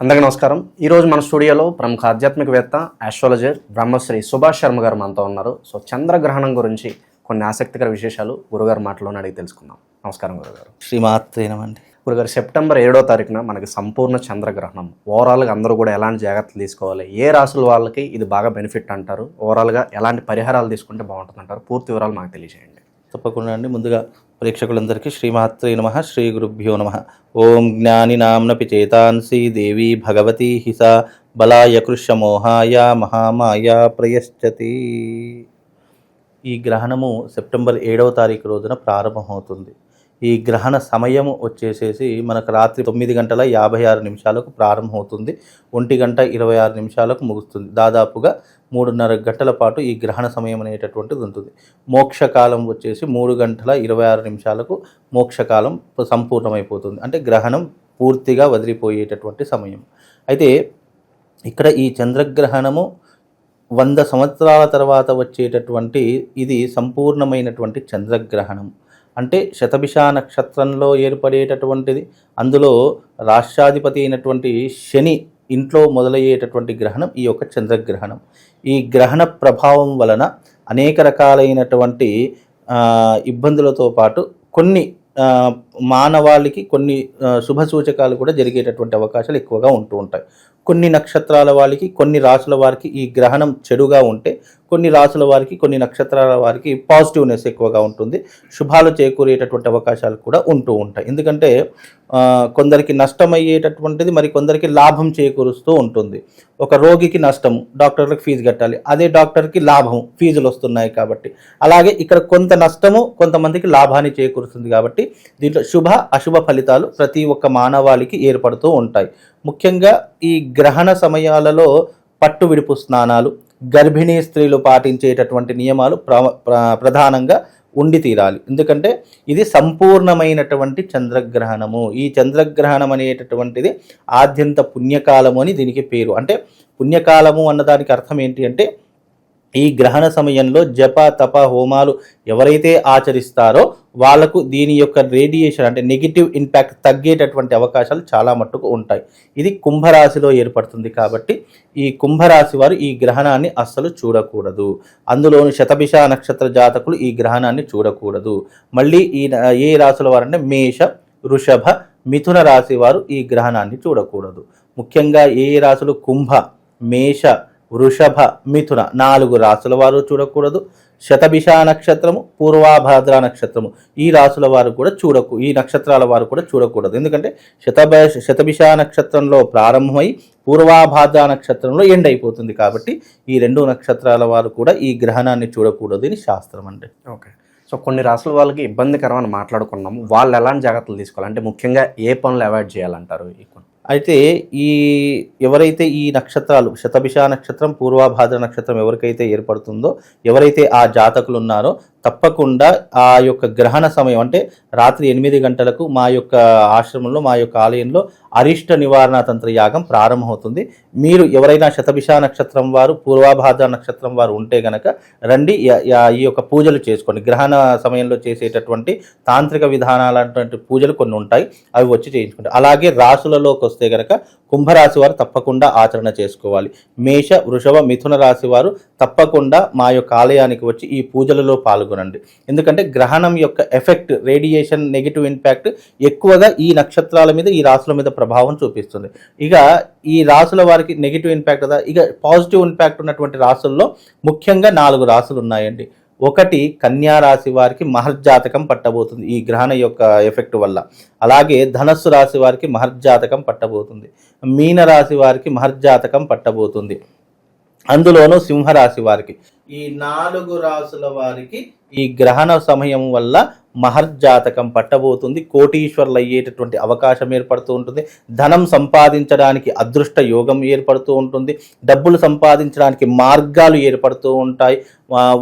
అందరికీ నమస్కారం. ఈరోజు మన స్టూడియోలో ప్రముఖ ఆధ్యాత్మికవేత్త ఆస్ట్రాలజర్ బ్రహ్మశ్రీ సుభాష్ శర్మ గారు మనతో ఉన్నారు. సో చంద్రగ్రహణం గురించి కొన్ని ఆసక్తికర విశేషాలు గురుగారు మాటలోనే అడిగి తెలుసుకుందాం. నమస్కారం గురుగారు. శ్రీమాత్రేనమండి గురుగారు సెప్టెంబర్ ఏడో తారీఖున మనకి సంపూర్ణ చంద్రగ్రహణం. ఓవరాల్గా అందరూ కూడా ఎలాంటి జాగ్రత్తలు తీసుకోవాలి? ఏ రాసుల వాళ్ళకి ఇది బాగా బెనిఫిట్ అంటారు? ఓవరాల్గా ఎలాంటి పరిహారాలు తీసుకుంటే బాగుంటుంది అంటారు పూర్తి వివరాలు మాకు తెలియజేయండి. తప్పకుండా అండి. ముందుగా ప్రేక్షకులందరికీ శ్రీమాత్రే నమ శ్రీ గురుభ్యో నమ. ఓం జ్ఞాని నామ్నపి చేతాంసి దేవి భగవతి హిస బలాయ కృష్యమోహాయ మహామాయ ప్రయశ్చతి. ఈ గ్రహణము సెప్టెంబర్ ఏడవ తారీఖు రోజున ప్రారంభమవుతుంది. ఈ గ్రహణ సమయం వచ్చేసేసి మనకు రాత్రి తొమ్మిది గంటల యాభై ఆరు నిమిషాలకు ప్రారంభమవుతుంది. ఒంటి గంట ఇరవై ఆరు నిమిషాలకు ముగుస్తుంది. దాదాపుగా మూడున్నర గంటల పాటు ఈ గ్రహణ సమయం అనేటటువంటిది ఉంటుంది. మోక్షకాలం వచ్చేసి మూడు గంటల ఇరవై ఆరు నిమిషాలకు మోక్షకాలం సంపూర్ణమైపోతుంది. అంటే గ్రహణం పూర్తిగా వదిలిపోయేటటువంటి సమయం. అయితే ఇక్కడ ఈ చంద్రగ్రహణము వంద సంవత్సరాల తర్వాత వచ్చేటటువంటి ఇది సంపూర్ణమైనటువంటి చంద్రగ్రహణం. అంటే శతభిష నక్షత్రంలో ఏర్పడేటటువంటిది అందులో రాష్ట్రాధిపతి అయినటువంటి శని ఇంట్లో మొదలయ్యేటటువంటి గ్రహణం ఈ యొక్క చంద్రగ్రహణం. ఈ గ్రహణ ప్రభావం వలన అనేక రకాలైనటువంటి ఇబ్బందులతో పాటు కొన్ని మానవాళికి కొన్ని శుభ సూచకాలు కూడా జరిగేటటువంటి అవకాశాలు ఎక్కువగా ఉంటూ ఉంటాయి. కొన్ని నక్షత్రాల వారికి కొన్ని రాసుల వారికి ఈ గ్రహణం చెడుగా ఉంటే కొన్ని రాసుల వారికి కొన్ని నక్షత్రాల వారికి పాజిటివ్నెస్ ఎక్కువగా ఉంటుంది. శుభాలు చేకూరేటటువంటి అవకాశాలు కూడా ఉంటూ ఉంటాయి. ఎందుకంటే కొందరికి నష్టమయ్యేటటువంటిది మరి కొందరికి లాభం చేకూరుస్తూ ఉంటుంది. ఒక రోగికి నష్టము డాక్టర్లకు ఫీజు కట్టాలి. అదే డాక్టర్కి లాభం ఫీజులు వస్తున్నాయి కాబట్టి. అలాగే ఇక్కడ కొంత నష్టము కొంతమందికి లాభాన్ని చేకూరుస్తుంది కాబట్టి దీంట్లో శుభ అశుభ ఫలితాలు ప్రతి ఒక్క మానవాళికి ఏర్పడుతూ ఉంటాయి. ముఖ్యంగా ఈ గ్రహణ సమయాలలో పట్టు విడుపు స్నానాలు గర్భిణీ స్త్రీలు పాటించేటటువంటి నియమాలు ప్ర ప్ర- ప్రధానంగా ఉండి తీరాలి. ఎందుకంటే ఇది సంపూర్ణమైనటువంటి చంద్రగ్రహణము. ఈ చంద్రగ్రహణం అనేటటువంటిది ఆద్యంత పుణ్యకాలము అని దీనికి పేరు. అంటే పుణ్యకాలము అన్నదానికి అర్థం ఏంటి అంటే ఈ గ్రహణ సమయంలో జప తప హోమాలు ఎవరైతే ఆచరిస్తారో వాళ్ళకు దీని యొక్క రేడియేషన్ అంటే నెగిటివ్ ఇంపాక్ట్ తగ్గేటటువంటి అవకాశాలు చాలా మట్టుకు ఉంటాయి. ఇది కుంభరాశిలో ఏర్పడుతుంది కాబట్టి ఈ కుంభరాశి వారు ఈ గ్రహణాన్ని అస్సలు చూడకూడదు. అందులోని శతభిష నక్షత్ర జాతకులు ఈ గ్రహణాన్ని చూడకూడదు. మళ్ళీ ఈ ఏ రాశుల వారంటే మేష వృషభ మిథున రాశి వారు ఈ గ్రహణాన్ని చూడకూడదు. ముఖ్యంగా ఏ రాశులు కుంభ మేష వృషభ మిథున నాలుగు రాసుల వారు చూడకూడదు. శతభిష నక్షత్రము పూర్వాభాద్ర నక్షత్రము. ఈ రాసుల వారు కూడా చూడకు ఈ నక్షత్రాల వారు కూడా చూడకూడదు. ఎందుకంటే శతభ శతభిష నక్షత్రంలో ప్రారంభమై పూర్వాభాద్ర నక్షత్రంలో ఎండ్ అయిపోతుంది కాబట్టి ఈ రెండు నక్షత్రాల వారు కూడా ఈ గ్రహణాన్ని చూడకూడదు అని శాస్త్రం అండి ఓకే. సో కొన్ని రాసుల వాళ్ళకి ఇబ్బందికరమని మాట్లాడుకున్నాము. వాళ్ళు ఎలాంటి జాగ్రత్తలు తీసుకోవాలి? అంటే ముఖ్యంగా ఏ పనులు అవాయిడ్ చేయాలంటారు? ఈ కొన్ని అయితే ఈ ఎవరైతే ఈ నక్షత్రాలు శతభిష నక్షత్రం పూర్వాభాద్ర నక్షత్రం ఎవరికైతే ఏర్పడుతుందో ఎవరైతే ఆ జాతకులు ఉన్నారో తప్పకుండా ఆ యొక్క గ్రహణ సమయం అంటే రాత్రి ఎనిమిది గంటలకు మా యొక్క ఆశ్రమంలో మా యొక్క ఆలయంలో అరిష్ట నివారణ తంత్ర యాగం ప్రారంభమవుతుంది. మీరు ఎవరైనా శతభిష నక్షత్రం వారు పూర్వాభాద్ర నక్షత్రం వారు ఉంటే గనక రండి ఈ యొక్క పూజలు చేసుకోండి. గ్రహణ సమయంలో చేసేటటువంటి తాంత్రిక విధానాలటువంటి పూజలు కొన్ని ఉంటాయి అవి వచ్చి చేయించుకుంటారు. అలాగే రాసులలోకి వస్తే గనక కుంభరాశి వారు తప్పకుండా ఆచరణ చేసుకోవాలి. మేష వృషభ మిథున రాశి వారు తప్పకుండా మా యొక్క ఆలయానికి వచ్చి ఈ పూజలలో పాల్గొనండి ఎందుకంటే గ్రహణం యొక్క ఎఫెక్ట్ రేడియేషన్ నెగిటివ్ ఇంపాక్ట్ ఎక్కువగా ఈ నక్షత్రాల మీద ఈ రాసుల మీద ప్రభావం చూపిస్తుంది. ఇక ఈ రాసుల వారికి నెగిటివ్ ఇంపాక్ట్ కదా ఇక పాజిటివ్ ఇంపాక్ట్ ఉన్నటువంటి రాసుల్లో ముఖ్యంగా నాలుగు రాసులు ఉన్నాయండి. ఒకటి కన్యా రాశి వారికి మహర్జాతకం పట్టబోతుంది ఈ గ్రహణ యొక్క ఎఫెక్ట్ వల్ల. అలాగే ధనస్సు రాశి వారికి మహర్జాతకం పట్టబోతుంది. మీన రాశి వారికి మహర్జాతకం పట్టబోతుంది. అందులోనూ సింహరాశి వారికి. ఈ నాలుగు రాసుల వారికి ఈ గ్రహణ సమయం వల్ల మహర్జాతకం పట్టబోతుంది. కోటీశ్వర్లు అయ్యేటటువంటి అవకాశం ఏర్పడుతూ ఉంటుంది. ధనం సంపాదించడానికి అదృష్ట యోగం ఏర్పడుతూ ఉంటుంది. డబ్బులు సంపాదించడానికి మార్గాలు ఏర్పడుతూ ఉంటాయి.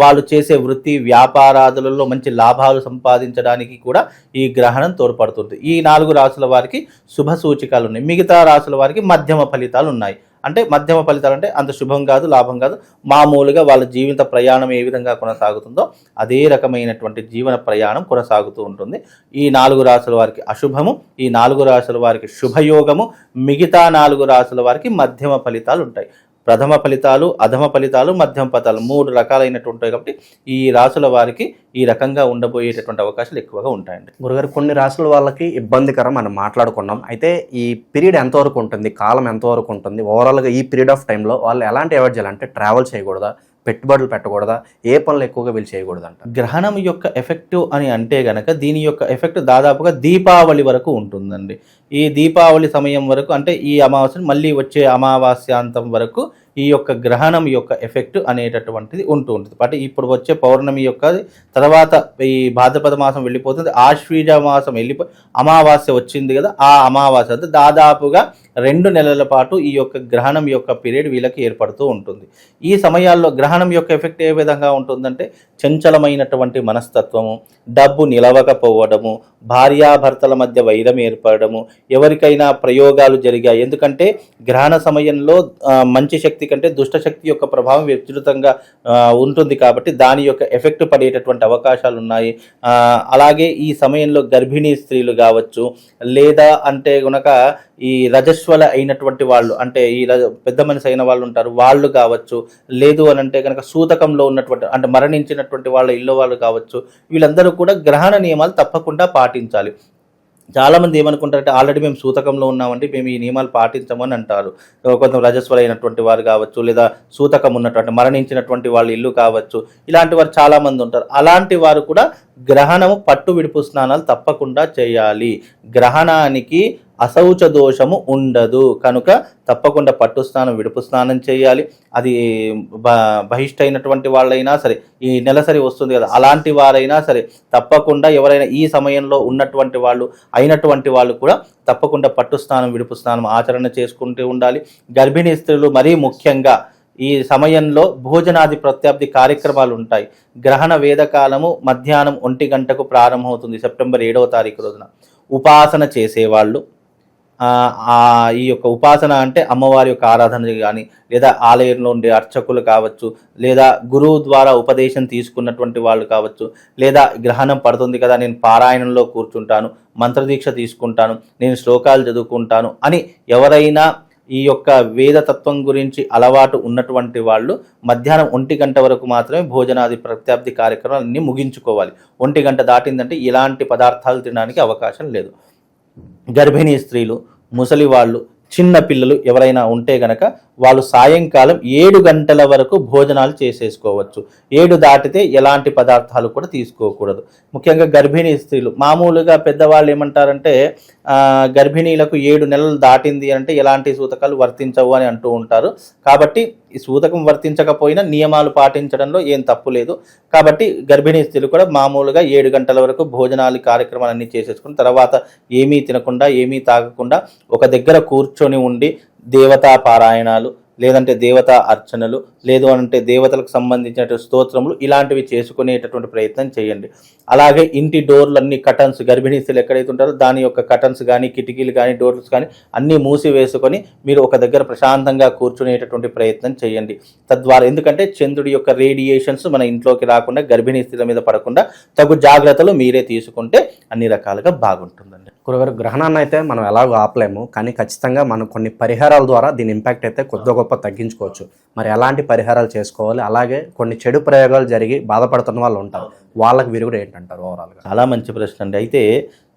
వాళ్ళు చేసే వృత్తి వ్యాపారాదులలో మంచి లాభాలు సంపాదించడానికి కూడా ఈ గ్రహణం తోడ్పడుతుంది. ఈ నాలుగు రాసుల వారికి శుభ సూచికలు ఉన్నాయి. మిగతా రాసుల వారికి మధ్యమ ఫలితాలు ఉన్నాయి. అంటే మధ్యమ ఫలితాలు అంటే అంత శుభం కాదు లాభం కాదు. మామూలుగా వాళ్ళ జీవిత ప్రయాణం ఏ విధంగా కొనసాగుతుందో అదే రకమైనటువంటి జీవన ప్రయాణం కొనసాగుతూ ఉంటుంది. ఈ నాలుగు రాసుల వారికి అశుభము ఈ నాలుగు రాసుల వారికి శుభయోగము మిగతా నాలుగు రాసుల వారికి మధ్యమ ఫలితాలు ఉంటాయి. ప్రథమ ఫలితాలు అధమ ఫలితాలు మధ్యమ ఫలితాలు మూడు రకాలైనటువంటి ఉంటాయి కాబట్టి ఈ రాసుల వారికి ఈ రకంగా ఉండబోయేటటువంటి అవకాశాలు ఎక్కువగా ఉంటాయండి. గురుగారు కొన్ని రాసుల వాళ్ళకి ఇబ్బందికరం మనం మాట్లాడుకున్నాం. అయితే ఈ పీరియడ్ ఎంతవరకు ఉంటుంది కాలం ఎంతవరకు ఉంటుంది ఓవరాల్గా ఈ పీరియడ్ ఆఫ్ టైంలో వాళ్ళు ఎలాంటి అవాయిడ్ చేయాలంటే ట్రావెల్ చేయకూడదా? పెట్టుబడులు పెట్టకూడదా? ఏ పనులు ఎక్కువగా వీళ్ళు చేయకూడదంట. గ్రహణం యొక్క ఎఫెక్ట్ అని అంటే గనక దీని యొక్క ఎఫెక్ట్ దాదాపుగా దీపావళి వరకు ఉంటుందండి. ఈ దీపావళి సమయం వరకు అంటే ఈ అమావాస్య మళ్ళీ వచ్చే అమావాస్యాంతం వరకు ఈ యొక్క గ్రహణం యొక్క ఎఫెక్ట్ అనేటటువంటిది ఉంటూ ఉంటుంది. అంటే ఇప్పుడు వచ్చే పౌర్ణమి యొక్క తర్వాత ఈ భాద్రపద మాసం వెళ్ళిపోతుంది. ఆశ్వీజ మాసం వెళ్ళిపో అమావాస్య వచ్చింది కదా ఆ అమావాస్య అంటే దాదాపుగా రెండు నెలల పాటు ఈ యొక్క గ్రహణం యొక్క పీరియడ్ వీళ్ళకి ఏర్పడుతూ ఉంటుంది. ఈ సమయాల్లో గ్రహణం యొక్క ఎఫెక్ట్ ఏ విధంగా ఉంటుందంటే చంచలమైనటువంటి మనస్తత్వము డబ్బు నిలవకపోవడము భార్యాభర్తల మధ్య వైరం ఏర్పడము ఎవరికైనా ప్రయోగాలు జరిగాయి. ఎందుకంటే గ్రహణ సమయంలో మంచి శక్తి కంటే దుష్ట శక్తి యొక్క ప్రభావం విస్తృతంగా ఉంటుంది కాబట్టి దాని యొక్క ఎఫెక్ట్ పడేటటువంటి అవకాశాలు ఉన్నాయి. అలాగే ఈ సమయంలో గర్భిణీ స్త్రీలు కావచ్చు లేదా అంటే గనక ఈ రజస్వల అయినటువంటి వాళ్ళు అంటే ఈ రజ పెద్ద మనిషి అయిన వాళ్ళు ఉంటారు వాళ్ళు కావచ్చు లేదు అని అంటే కనుక సూతకంలో ఉన్నటువంటి అంటే మరణించినటువంటి వాళ్ళ ఇల్లు వాళ్ళు కావచ్చు వీళ్ళందరూ కూడా గ్రహణ నియమాలు తప్పకుండా పాటించాలి. చాలామంది ఏమనుకుంటారంటే ఆల్రెడీ మేము సూతకంలో ఉన్నామండి మేము ఈ నియమాలు పాటించమని అంటారు. కొంత రజస్వలైనటువంటి వారు కావచ్చు లేదా సూతకం ఉన్నటువంటి మరణించినటువంటి వాళ్ళ ఇల్లు కావచ్చు ఇలాంటి వారు చాలామంది ఉంటారు. అలాంటి వారు కూడా గ్రహణము పట్టు విడుపు స్నానాలు తప్పకుండా చేయాలి. గ్రహణానికి అశౌచ దోషము ఉండదు. కనుక తప్పకుండా పట్టు స్నానం విడుపు స్నానం చేయాలి. అది బ బహిష్టైనటువంటి వాళ్ళైనా సరే ఈ నెలసరి వస్తుంది కదా అలాంటి వారైనా సరే తప్పకుండా ఎవరైనా ఈ సమయంలో ఉన్నటువంటి వాళ్ళు అయినటువంటి వాళ్ళు కూడా తప్పకుండా పట్టు స్నానం విడుపు స్నానం ఆచరణ చేసుకుంటూ ఉండాలి. గర్భిణీ స్త్రీలు మరీ ముఖ్యంగా ఈ సమయంలో భోజనాది ప్రత్యాబ్ది కార్యక్రమాలు ఉంటాయి. గ్రహణ వేదకాలము మధ్యాహ్నం ఒంటి గంటకు ప్రారంభమవుతుంది సెప్టెంబర్ ఏడవ తారీఖు రోజున. ఉపాసన చేసేవాళ్ళు ఈ యొక్క ఉపాసన అంటే అమ్మవారి యొక్క ఆరాధన కానీ లేదా ఆలయంలో ఉండే అర్చకులు కావచ్చు లేదా గురువు ద్వారా ఉపదేశం తీసుకున్నటువంటి వాళ్ళు కావచ్చు లేదా గ్రహణం పడుతుంది కదా నేను పారాయణంలో కూర్చుంటాను మంత్రదీక్ష తీసుకుంటాను నేను శ్లోకాలు చదువుకుంటాను అని ఎవరైనా ఈ యొక్క వేదతత్వం గురించి అలవాటు ఉన్నటువంటి వాళ్ళు మధ్యాహ్నం ఒంటి గంట వరకు మాత్రమే భోజనాది ప్రత్యాబ్ది కార్యక్రమాలన్నీ ముగించుకోవాలి. ఒంటి గంట దాటిందంటే ఇలాంటి పదార్థాలు తినడానికి అవకాశం లేదు. గర్భిణీ స్త్రీలు ముసలి వాళ్ళు చిన్న పిల్లలు ఎవరైనా ఉంటే గనక వాళ్ళు సాయంకాలం ఏడు గంటల వరకు భోజనాలు చేసేసుకోవచ్చు. ఏడు దాటితే ఎలాంటి పదార్థాలు కూడా తీసుకోకూడదు. ముఖ్యంగా గర్భిణీ స్త్రీలు మామూలుగా పెద్దవాళ్ళు ఏమంటారంటే గర్భిణీలకు ఏడు నెలలు దాటింది అంటే ఎలాంటి సూతకాలు వర్తించవు అని అంటూ ఉంటారు. కాబట్టి ఈ సూతకం వర్తించకపోయినా నియమాలు పాటించడంలో ఏం తప్పు లేదు. కాబట్టి గర్భిణీ స్త్రీలు కూడా మామూలుగా ఏడు గంటల వరకు భోజనాలు కార్యక్రమాలన్నీ చేసేసుకుని తర్వాత ఏమీ తినకుండా ఏమీ తాగకుండా ఒక దగ్గర కూర్చొని ఉండి దేవతా పారాయణాలు లేదంటే దేవతా అర్చనలు లేదు అంటే దేవతలకు సంబంధించినటువంటి స్తోత్రములు ఇలాంటివి చేసుకునేటటువంటి ప్రయత్నం చేయండి. అలాగే ఇంటి డోర్లన్నీ కటన్స్ గర్భిణీ స్త్రీలు ఎక్కడైతే ఉంటారో దాని యొక్క కటన్స్ కానీ కిటికీలు కానీ డోర్స్ కానీ అన్నీ మూసివేసుకొని మీరు ఒక దగ్గర ప్రశాంతంగా కూర్చునేటటువంటి ప్రయత్నం చేయండి. తద్వారా ఎందుకంటే చంద్రుడి యొక్క రేడియేషన్స్ మన ఇంట్లోకి రాకుండా గర్భిణీ స్త్రీల మీద పడకుండా తగు జాగ్రత్తలు మీరే తీసుకుంటే అన్ని రకాలుగా బాగుంటుందండి. గురుగారు గ్రహణాన్ని అయితే మనం ఎలాగో ఆపలేము కానీ ఖచ్చితంగా మనం కొన్ని పరిహారాల ద్వారా దీని ఇంపాక్ట్ అయితే కొద్దిగా గొప్ప తగ్గించుకోవచ్చు. మరి ఎలాంటి పరిహారాలు చేసుకోవాలి? అలాగే కొన్ని చెడు ప్రయోగాలు జరిగి బాధపడుతున్న వాళ్ళు ఉంటారు. వాళ్ళకి విరుగుడు ఏంటంటారు ఓవరాల్గా చాలా మంచి ప్రశ్న అండి. అయితే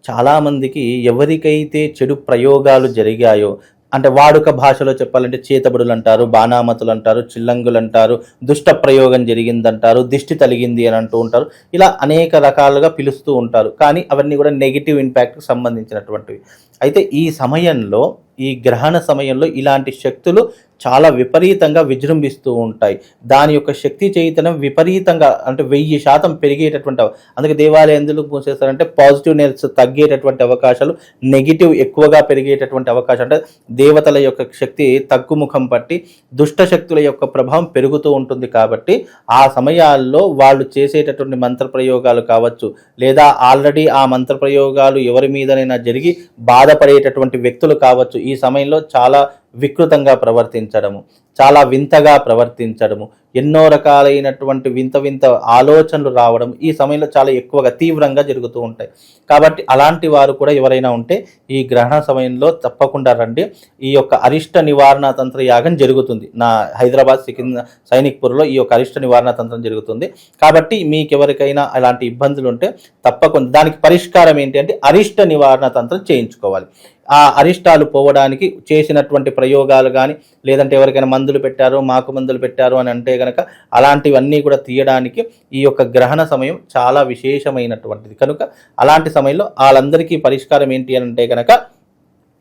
చాలామందికి ఎవరికైతే చెడు ప్రయోగాలు జరిగాయో అంటే వాడుక భాషలో చెప్పాలంటే చేతబడులు అంటారు బాణామతులు అంటారు చిల్లంగులు అంటారు దుష్ట ప్రయోగం జరిగిందంటారు దిష్టి తలిగింది అని అంటూ ఉంటారు. ఇలా అనేక రకాలుగా పిలుస్తూ ఉంటారు. కానీ అవన్నీ కూడా నెగిటివ్ ఇంపాక్ట్కి సంబంధించినటువంటివి. అయితే ఈ సమయంలో ఈ గ్రహణ సమయంలో ఇలాంటి శక్తులు చాలా విపరీతంగా విజృంభిస్తూ ఉంటాయి. దాని యొక్క శక్తి చైతన్యం విపరీతంగా అంటే వెయ్యి శాతం పెరిగేటటువంటి అందుకే దేవాలయం ఎందుకు మూసేస్తారంటే పాజిటివ్నెస్ తగ్గేటటువంటి అవకాశాలు నెగిటివ్ ఎక్కువగా పెరిగేటటువంటి అవకాశం. అంటే దేవతల యొక్క శక్తి తగ్గుముఖం పట్టి దుష్ట శక్తుల యొక్క ప్రభావం పెరుగుతూ ఉంటుంది కాబట్టి ఆ సమయాల్లో వాళ్ళు చేసేటటువంటి మంత్ర ప్రయోగాలు కావచ్చు లేదా ఆల్రెడీ ఆ మంత్ర ప్రయోగాలు ఎవరి మీదనైనా జరిగి బాధపడేటటువంటి వ్యక్తులు కావచ్చు ఈ సమయంలో చాలా వికృతంగా ప్రవర్తించడము చాలా వింతగా ప్రవర్తించడము ఎన్నో రకాలైనటువంటి వింత వింత ఆలోచనలు రావడం ఈ సమయంలో చాలా ఎక్కువగా తీవ్రంగా జరుగుతూ ఉంటాయి. కాబట్టి అలాంటి వారు కూడా ఎవరైనా ఉంటే ఈ గ్రహణ సమయంలో తప్పకుండా రండి. ఈ యొక్క అరిష్ట నివారణ తంత్ర యాగం జరుగుతుంది. నా హైదరాబాద్ సికింద సైనిక్పూర్లో ఈ యొక్క అరిష్ట నివారణ తంత్రం జరుగుతుంది. కాబట్టి మీకు ఎవరికైనా అలాంటి ఇబ్బందులు ఉంటే తప్పకుండా దానికి పరిష్కారం ఏంటి అంటే అరిష్ట నివారణ తంత్రం చేయించుకోవాలి. ఆ అరిష్టాలు పోవడానికి చేసినటువంటి ప్రయోగాలు కానీ లేదంటే ఎవరికైనా మందులు పెట్టారు మాకు మందులు పెట్టారు అని అంటే కనుక అలాంటివన్నీ కూడా తీయడానికి ఈ యొక్క గ్రహణ సమయం చాలా విశేషమైనటువంటిది. కనుక అలాంటి సమయంలో వాళ్ళందరికీ పరిష్కారం ఏంటి అని అంటే కనుక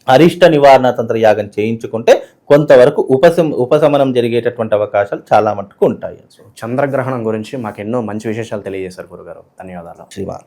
అరిష్ట నివారణ తంత్ర యాగం చేయించుకుంటే కొంతవరకు ఉపశమ ఉపశమనం జరిగేటటువంటి అవకాశాలు చాలా మటుకు ఉంటాయి. చంద్రగ్రహణం గురించి మాకు ఎన్నో మంచి విశేషాలు తెలియజేశారు గురుగారు. ధన్యవాదాలు. శ్రీమాన్